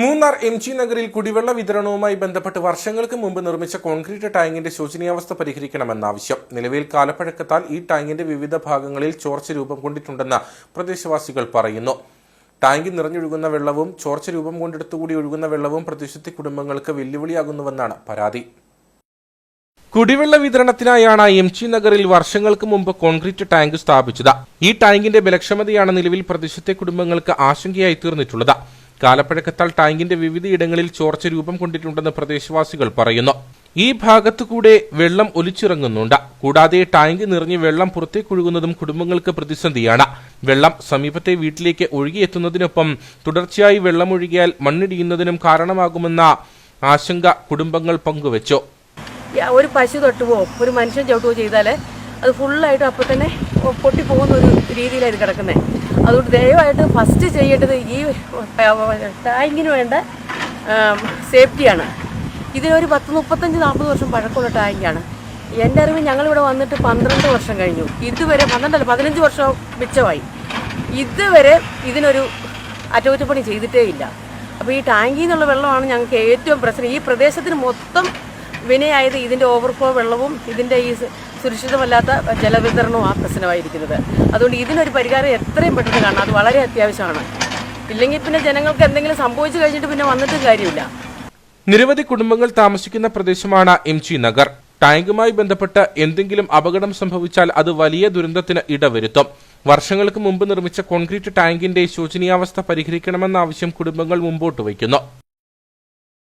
Munnar M G നഗറിൽ കുടിവെള്ള വിതരണവുമായി ബന്ധപ്പെട്ട് വർഷങ്ങൾക്ക് മുമ്പ് നിർമ്മിച്ച കോൺക്രീറ്റ് ടാങ്കിന്റെ ശോചനീയാവസ്ഥ പരിഹരിക്കണമെന്ന ആവശ്യം നിലവിൽ കാലപ്പഴക്കത്താൽ ഈ ടാങ്കിന്റെ വിവിധ ഭാഗങ്ങളിൽ ചോർച്ച രൂപം കൊണ്ടിട്ടുണ്ടെന്ന് പ്രദേശവാസികൾ പറയുന്നു. ടാങ്കിൽ നിറഞ്ഞൊഴുകുന്ന വെള്ളവും ചോർച്ച രൂപം കൊണ്ടെടുത്തുകൂടി ഒഴുകുന്ന വെള്ളവും പ്രദേശത്തെ കുടുംബങ്ങൾക്ക് വെല്ലുവിളിയാകുന്നുവെന്നാണ് പരാതി. കുടിവെള്ള വിതരണത്തിനായാണ് എം ജി നഗറിൽ വർഷങ്ങൾക്ക് മുമ്പ് കോൺക്രീറ്റ് ടാങ്ക് സ്ഥാപിച്ചത്. ഈ ടാങ്കിന്റെ ബലക്ഷമതയാണ് നിലവിൽ പ്രദേശത്തെ കുടുംബങ്ങൾക്ക് ആശങ്കയായി തീർന്നിട്ടുള്ളത്. കാലപ്പഴക്കത്താൽ ടാങ്കിന്റെ വിവിധയിടങ്ങളിൽ ചോർച്ച രൂപം കൊണ്ടിട്ടുണ്ടെന്ന് പ്രദേശവാസികൾ പറയുന്നു. ഈ ഭാഗത്തുകൂടെ വെള്ളം ഒലിച്ചിറങ്ങുന്നുണ്ട്. കൂടാതെ ടാങ്ക് നിറഞ്ഞ് വെള്ളം പുറത്തേക്കൊഴുകുന്നതും കുടുംബങ്ങൾക്ക് പ്രതിസന്ധിയാണ്. വെള്ളം സമീപത്തെ വീട്ടിലേക്ക് ഒഴുകിയെത്തുന്നതിനൊപ്പം തുടർച്ചയായി വെള്ളമൊഴുകിയാൽ മണ്ണിടിയുന്നതിനും കാരണമാകുമെന്ന ആശങ്ക കുടുംബങ്ങൾ പങ്കുവച്ചു. ഒരു പശു തൊട്ടുവോ? ഒരു മനുഷ്യൻ ചവിട്ടുവോ ചെയ്താൽ അത് ഫുള്ളായിട്ട് അപ്പോൾ തന്നെ പൊട്ടി പോകുന്ന ഒരു രീതിയിലായിരുന്നു കിടക്കുന്നത് അതുകൊണ്ട് ദയവായിട്ട് ഫസ്റ്റ് ചെയ്യേണ്ടത് ഈ ടാങ്കിന് വേണ്ട സേഫ്റ്റിയാണ് ഇതിനൊരു പത്ത് മുപ്പത്തഞ്ച് നാൽപ്പത് വർഷം പഴക്കമുള്ള ടാങ്കാണ് എന്റെ അറിവ് ഞങ്ങളിവിടെ വന്നിട്ട് പന്ത്രണ്ട് വർഷം കഴിഞ്ഞു. ഇതുവരെ പന്ത്രണ്ടല്ല പതിനഞ്ച് വർഷം മിച്ചമായി. ഇതുവരെ ഇതിനൊരു അറ്റകുറ്റപ്പണി ചെയ്തിട്ടേ ഇല്ല. അപ്പോൾ ഈ ടാങ്കിൽ നിന്നുള്ള വെള്ളമാണ് ഞങ്ങൾക്ക് ഏറ്റവും പ്രശ്നം. ഈ പ്രദേശത്തിന് മൊത്തം വിനയായത് ഇതിന്റെ ഓവർഫ്ലോ വെള്ളവും ഇതിന്റെ ഈ സുരക്ഷിതമല്ലാത്ത ജലവിതരണവും ആ പ്രശ്നമായിരിക്കുന്നത്. അതുകൊണ്ട് ഇതിനൊരു പരിഹാരം എത്രയും പെട്ടെന്ന് കാണണം. അത് വളരെ അത്യാവശ്യമാണ്. ഇല്ലെങ്കിൽ പിന്നെ ജനങ്ങൾക്ക് എന്തെങ്കിലും സംഭവിച്ചു കഴിഞ്ഞിട്ട് പിന്നെ വന്നിട്ട് കാര്യമില്ല. നിരവധി കുടുംബങ്ങൾ താമസിക്കുന്ന പ്രദേശമാണ് എം ജി നഗർ. ടാങ്കുമായി ബന്ധപ്പെട്ട് എന്തെങ്കിലും അപകടം സംഭവിച്ചാൽ അത് വലിയ ദുരന്തത്തിന് ഇടവരുത്തും. വർഷങ്ങൾക്ക് മുമ്പ് നിർമ്മിച്ച കോൺക്രീറ്റ് ടാങ്കിന്റെ ശോചനീയാവസ്ഥ പരിഹരിക്കണമെന്ന ആവശ്യം കുടുംബങ്ങൾ മുമ്പോട്ട് വയ്ക്കുന്നു.